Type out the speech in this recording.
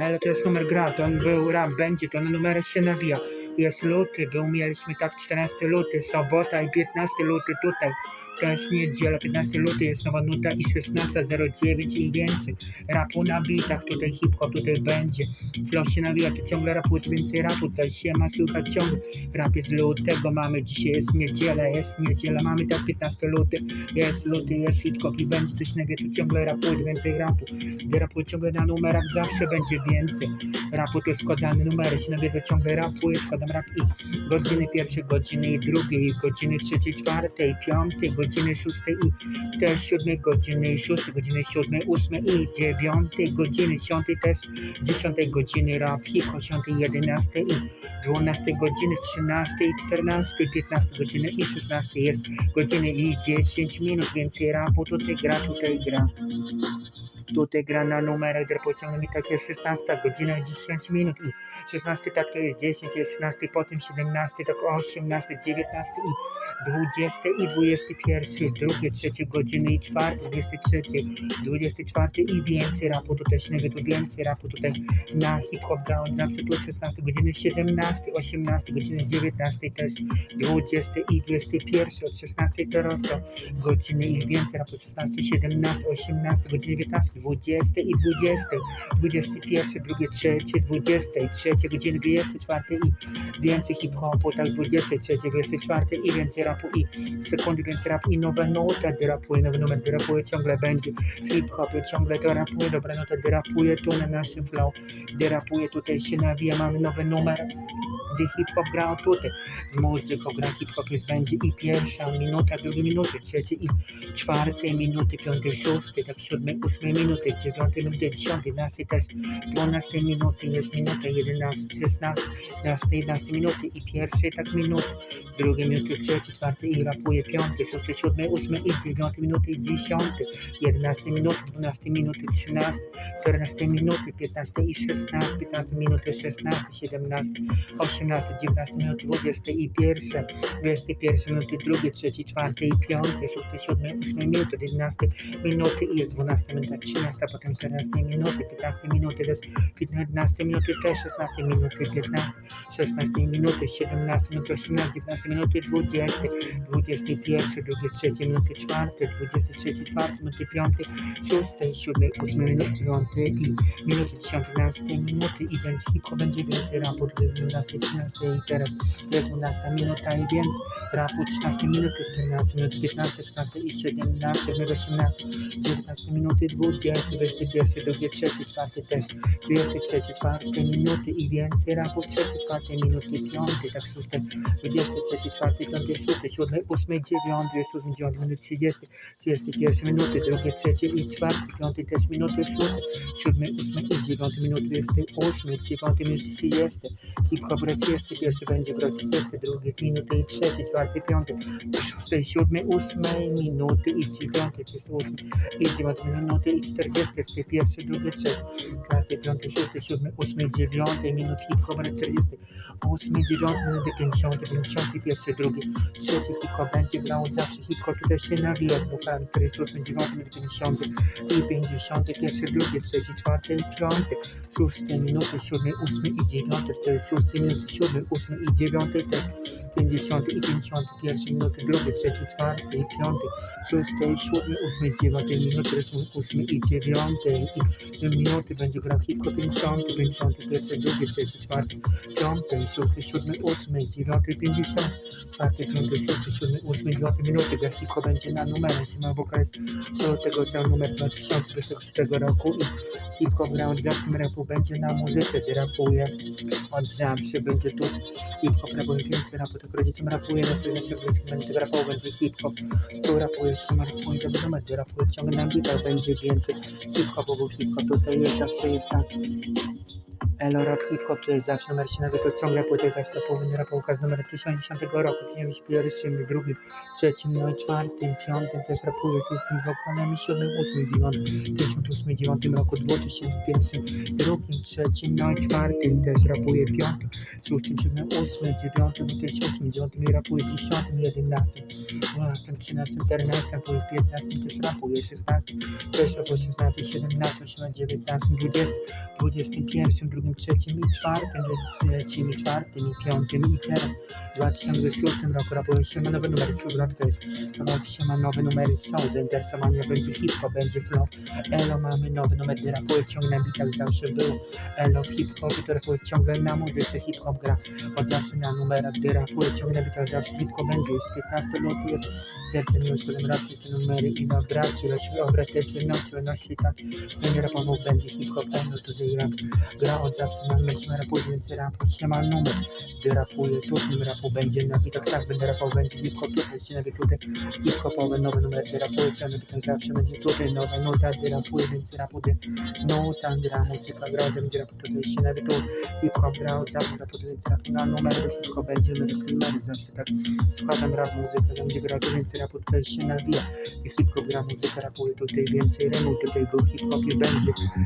Ale to jest numer gra, to on był rap, będzie, to na numerach się nawija. Jest luty, był mieliśmy tak 14 luty, sobota i 15 luty tutaj. Jest niedziela, 15 luty jest nowa nuta i 16.09 i więcej. Rapu na bitach, tutaj hip-hop, tutaj będzie. Flow się nawija, to ciągle rapuje, to więcej rapu, tutaj się ma słychać ciągle. Rap jest lutego, mamy dzisiaj jest niedziela, jest niedziela, mamy tak 15 luty, jest luty, jest hip-hop i będzie coś innego, tu ciągle rapuje, więcej rapu. Gdy rapuje ciągle na numerach, zawsze będzie więcej. Rapu to składane numery, się nawiedza ciągle rapuje, składam rap i godziny pierwsze, godziny drugiej, godziny trzeciej, czwartej, piątej, godziny szóstej i też siódmej, godziny szóstej, godziny siódmej, ósmej i dziewiątej, godziny dziesiątej też, dziesiątej godziny rap, hip-hop, dziesiątej, jedenastej i dwunastej godziny, trzynastej, czternastej, piętnastej godziny i szesnastej jest godziny i dziesięć minut, więcej rapu, tutaj gra, tutaj gra. Tutaj gra na numerach, gdy pociągnie mi tak jest 16 godzina 10 minut i 16 tak to jest 10, jest 13, potem 17, tak 18, 19 i 20 i 21, drugie, trzecie godziny i czwarte, 23, 24 i więcej rapu tutaj śniegu, tu więcej rapu tutaj na hip-hop gra on zawsze tu 16 godziny, 17, 18 godziny, 19 też, 20 i 21, od 16 teraz do godziny i więcej rapu 16, 17, 18 godziny, 19, 20 i 20, 21, drugie, trzecie, 23 godziny, 24 i więcej hip-hopu, tak 23, 24 i więcej rapu i sekundy więcej rapu i nowe nuty, gdy rapuje, nowy numer, gdy rapuje, ciągle będzie hip-hop, ciągle to rapuje, dobra, no to gdy rapuje tu na naszym flow, gdy rapuje, tutaj się nawija, mamy nowy numer, gdy hip-hop grał tutaj, z muzyką gra hip-hop jest będzie i pierwsza minuta, drugie minuty, trzecie i czwartej minuty, piątej, szóstej, tak siódmej, ósmej minuty, dziewiątej minuty, dziesiątej, jedenastej też, dwunastej minuty, jest minuta, jedenastej, szesnastej, jedenastej, jedenastej minuty i pierwszej tak minuty, drugie minuty, trzecie, czwarte i rapuje piąte, szóste, siódme, ósme i dziewiąte minuty i dziesiąte, jedenaste minuty, dwunaste minuty, trzynaste, czternaste minuty, piętnaste i szesnaste, piętnaste minuty, szesnaste, siedemnaste, osiemnaste, dziewiętnaste minuty, dwudzieste i pierwsze, dwudzieste pierwsze minuty, drugie, trzecie, czwarte i piąte, szóste, siódme, ósme minuty, 11 minuty i jest 12 minuta, 13, potem 14 minuty, 15 minuty, 15 minuty, 16 minuty, 15, 16 minuty, 17 minut, 18, 19 minuty, 20, 21, 23 minuty, 4, 23, 4 minuty, 5, 6, 7, 8 minut, 9 i minuty 11 minuty i będzie hip będzie więcej raport, jest 12, 13 i teraz jest 12 minuta i więc raport 13 minut, 14 minut, 15, 16 i 6 17, 18, 19 minuty, 20, 21, 23, 4 też, 23, 4 minuty i więcej rapów, 3, minuty, 5, tak 6, 23, 4, 5, 6, 7, 8, 9, 28, 9 minut, 30, 31 minuty, 2, 3 i 4, 5 też minuty, 6, 7, 8 i 9 minut, 28, 9 minut, 30, Kilka braciszczy, pierwszy będzie braciszczy, drugi minuty i trzeci, czwarty, piąty, szóstej, siódmej, ósmej minuty i dziewiątej, to jest ósmy, i dziewiątej minuty i czterdziestej, w tej pierwszy, drugi, trzeci, czwarty, piąty, szósty, siódmy, ósmy, dziewiątej minut hip-hop ósmy, dziewiąty minuty, pięćdziesiąty, pięćdziesiąty, pierwszy, drugi, trzeci, hip-hop będzie grał zawsze hip-hop, tutaj się nawija, czterdziesty, ósmy, dziewiąty minut, pięćdziesiąty i pięćdziesiąty, pierwszy, drugi, trzeci, czwarty, piąty, szósty minuty, siódmy, ósmy i dziewiąty, to jest szósty, minuty, siódmy, ósmy i dziewiąty, tak, 50 i 51 minuty, drugi, trzeci, czwarty i piąty, szósty, siódmy, ósmy, dziewiąty, minuty, ósmy i dziewiąty. I minuty będzie grał hip-hop, 50, 51, drugi, trzeci, czwarty, piąty, szósty, siódmy, ósmy, dziewiąty, 50, czwarty, piąty, szósty, siódmy, ósmy, dziewiąty minuty, jak hip-hop będzie na numerze, Szymon Boka jest do tego cały numer 2026 roku i hip-hop gra od zawsze rapu będzie na muzyce, rapuje? Od zawsze, będzie tu. Hip-hop rapuje więcej rapu, rodzicom na co zawsze będzie rapował, będzie hip-hop, tu Szymon rapuje, to wiadomo, gdzie rapuje ciągle na bitach, będzie więcej hip-hopu, hip-hop tutaj jest zawsze jest tak Elo Rock Hip Hop, jest zawsze numer się to ciągle płyty zaś powinien rapołka z numerem 1010 roku, powinien być pierwszym, drugim, trzecim, no i czwartym, piątym też rapuje, szóstym, wokalem i siódmym, ósmym, dziewiątym, tysiąc ósmym, dziewiątym roku, dwutysięcznym pierwszym, drugim, trzecim, no i czwartym też rapuje, piątym, szóstym, siódmym, ósmym, dziewiątym, ósmym, dziewiątym i rapuje, dziesiątym, jedenastym, dwunastym, trzynastym, czternastym, rapuje, piętnastym też rapuje, szesnastym, też rapuje, siedemnastym, osiemnastym, dziewiętnastym, dwudziestym, dwudziestym pierwszym, drugim, trzecim i czwartym, trzecim i czwartym i piątym i teraz w 2006 roku rapuje się nowe numery, słuchaczka jest Rok się nowe numery są, zainteresowania będzie hip-hop, będzie flow. Elo mamy nowy numer, gdy rapuje ciągle na bitach zawsze był Elo w hip-hopie to rapuje ciągle na muzyce, hip-hop gra. Od na numerach, gdy rapuje ciągle na bitach zawsze hip-hop będzie. Już 15 lutuje Wielce miłość, potem rapuje te numery i no grać, ilość obrać też jedności, jedności tak będzie rapował, będzie hip-hop, elo to rap gra od zawsze na myśl, rapuje więcej rapu, się ma numer. Gdy rapuje, tu tym rapu będzie na bitach, tak będę rapał, będzie hip-hop, tutaj się nawet tutaj hip-hopowe, nowe numery, gdy rapuje, ciągle bitach zawsze będzie tutaj nowa nuta, gdy rapuje, więc rapuje nuta, gra muzyka, gra, będzie rapu, tutaj się nawet tu hip-hop gra zawsze, rapuje, więc rapu na numer, hip-hop będzie numer, numery zawsze tak. Składam rap, muzyka, będzie gra, tu więcej rapu, tutaj się nawija. I hip-hop gra, muzyka, rapuje, tutaj więcej remu, tutaj go hip-hop i będzie